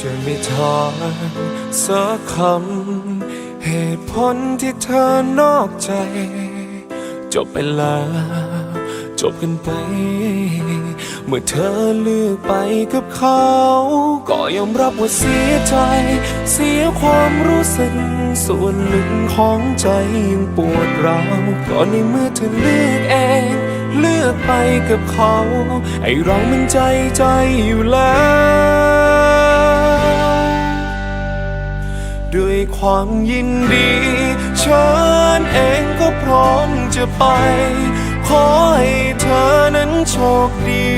จะไม่ถอนสักคำเหตุผลที่เธอนอกใจ จบไปแล้ว จบกันไป เมื่อเธอเลือกไปกับเขา ก็ยอมรับว่าเสียใจ เสียความรู้สึก ส่วนลึกของใจยังปวดร้าวก็ในเมื่อเธอเลือกเองเลือกไปกับเขา ไอเรามันใจใจอยู่แล้ว ด้วยความยินดีฉันเองก็พร้อมจะไป ขอให้เธอนั้นโชคดี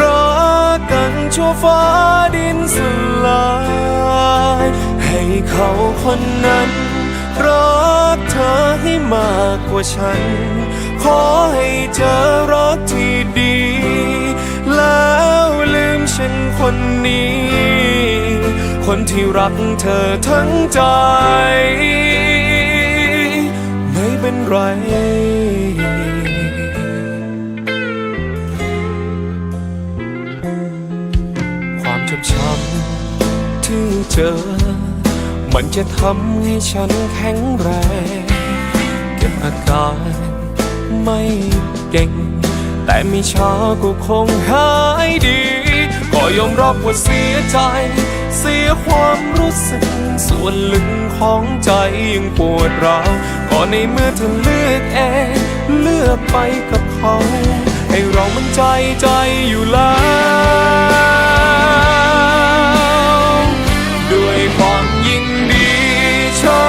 รักกันชั่วฟ้าดินสลาย ให้เขาคนนั้น รักเธอให้มากกว่าฉัน ขอให้เจอรักที่ดี แล้วลืมฉันคนนี้ คนที่รักเธอทั้งใจ ไม่เป็นไรความเจ็บช้ำที่เจอ มันจะทำให้ฉันแข็งแรงเก็บอาการไม่เก่ง แต่ไม่ช้าก็คงหายดี ก็ยอมรับว่าเสียใจ เสียความรู้สึก ส่วนลึกของใจยังปวดร้าวก็ในเมื่อเธอเลือกเองเลือกไปกับเขา ให้เรามันใจใจอยู่แล้วด้วยความยินดีฉั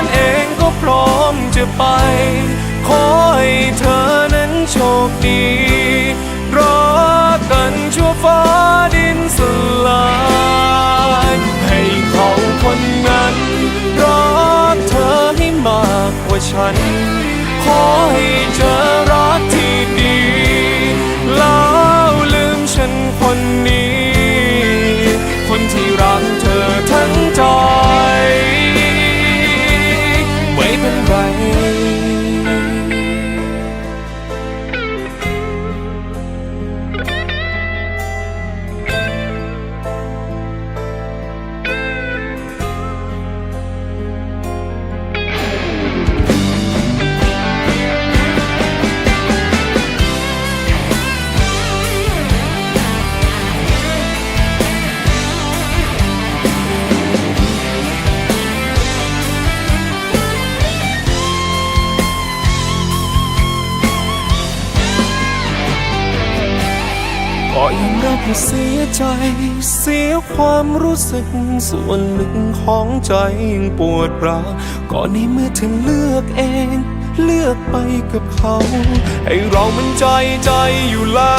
นเองก็พร้อมจะไป ขอให้เธอนั้นโชคดี ฉัน ขอให้เจอรักที่ดี แล้วลืมฉันคนนี้ ยังรับว่าเสียใจ เสียความรู้สึก ส่วนลึกของใจยังปวดร้าวก็ในนี้เมื่อเธอเลือกเอง เลือกไปกับเขา ให้เรามันใจใจอยู่แล้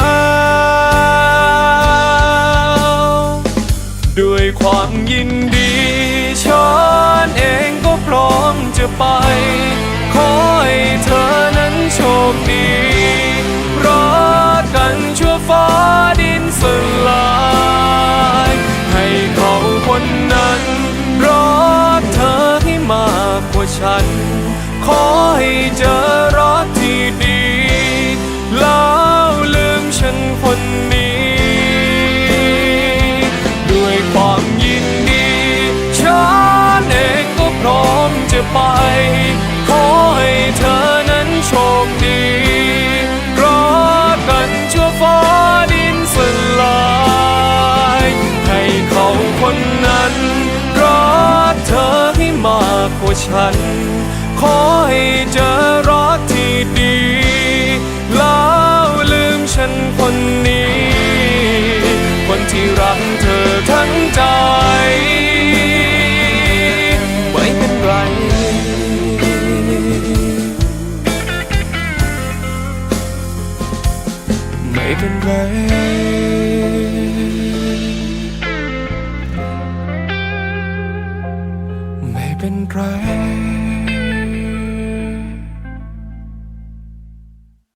ว ด้วยความยินดีฉันเองก็พร้อมจะไป ขอให้เธอนั้นโชคดี ขอให้เจอรักากกว่าฉัน ขอให้เจอรักที่ดี แล้วลืมฉันคนนี้ คนที่รักเธอทั้งใจ ไม่เป็นไรไม่เป็นไร ใคร